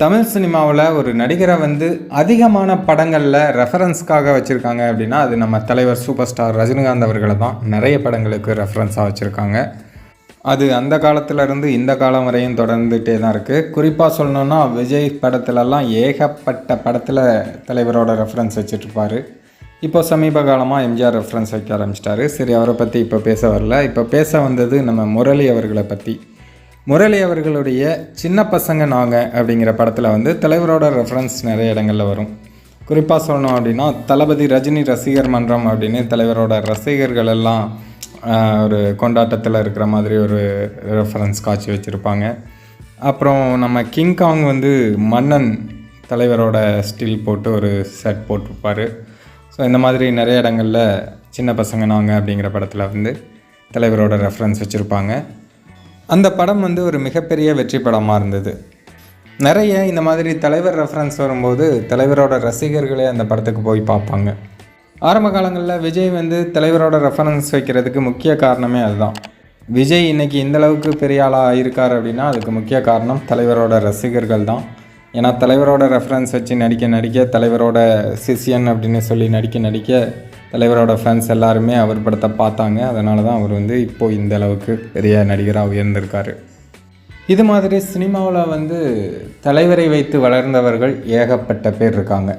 தமிழ் சினிமாவில் ஒரு நடிகரை வந்து அதிகமான படங்களில் ரெஃபரன்ஸ்க்காக வச்சுருக்காங்க அப்படின்னா அது நம்ம தலைவர் சூப்பர் ஸ்டார் ரஜினிகாந்த் அவர்களை தான். நிறைய படங்களுக்கு ரெஃபரன்ஸாக வச்சுருக்காங்க. அது அந்த காலத்திலேருந்து இந்த காலம் வரையும் தொடர்ந்துகிட்டே தான் இருக்குது குறிப்பாக சொல்லணுன்னா விஜய் படத்துலலாம் ஏகப்பட்ட படத்தில் தலைவரோட ரெஃபரன்ஸ் வச்சுட்ருப்பாரு இப்போ சமீப காலமாக எம்ஜிஆர் ரெஃபரன்ஸ் வைக்க ஆரம்பிச்சிட்டாரு. சரி அவரை பற்றி இப்போ பேச வரல. இப்போ பேச வந்தது நம்ம முரளி அவர்களை பற்றி முரளி அவர்களுடைய சின்ன பசங்க நாங்கள் அப்படிங்கிற படத்தில் வந்து தலைவரோட ரெஃபரன்ஸ் நிறைய இடங்களில் வரும். குறிப்பாக சொல்லணும் அப்படின்னா தளபதி ரஜினி ரசிகர் மன்றம் அப்படின்னு தலைவரோட ரசிகர்கள் எல்லாம் ஒரு கொண்டாட்டத்தில் இருக்கிற மாதிரி ஒரு ரெஃபரன்ஸ் காட்சி வச்சுருப்பாங்க. அப்புறம் நம்ம கிங்காங் வந்து மன்னன் தலைவரோட ஸ்டில் போட்டு ஒரு செட் போட்டிருப்பாரு. ஸோ இந்த மாதிரி நிறைய இடங்களில் சின்ன பசங்க நாங்கள் அப்படிங்கிற படத்தில் வந்து தலைவரோட ரெஃபரன்ஸ் வச்சுருப்பாங்க. அந்த படம் வந்து ஒரு மிகப்பெரிய வெற்றி படமாக இருந்தது. நிறைய இந்த மாதிரி தலைவர் ரெஃபரன்ஸ் வரும்போது தலைவரோட ரசிகர்களே அந்த படத்துக்கு போய் பார்ப்பாங்க. ஆரம்ப காலங்களில் விஜய் வந்து தலைவரோட ரெஃபரன்ஸ் வைக்கிறதுக்கு முக்கிய காரணமே அதுதான். விஜய் இன்னைக்கு இந்தளவுக்கு பெரிய ஆளாக இருக்கார் அப்படின்னா அதுக்கு முக்கிய காரணம் தலைவரோட ரசிகர்கள் தான். ஏன்னா தலைவரோட ரெஃபரன்ஸ் வச்சு நடிக்க நடிக்க தலைவரோட சிசியன் அப்படின்னு சொல்லி நடிக்க நடிக்க தலைவரோட ஃபேன்ஸ் எல்லாருமே அவர் படத்தை பார்த்தாங்க. அதனால தான் அவர் வந்து இப்போது இந்த அளவுக்கு பெரிய நடிகராக உயர்ந்திருக்காரு. இது மாதிரி சினிமாவில் வந்து தலைவரை வைத்து வளர்ந்தவர்கள் ஏகப்பட்ட பேர் இருக்காங்க.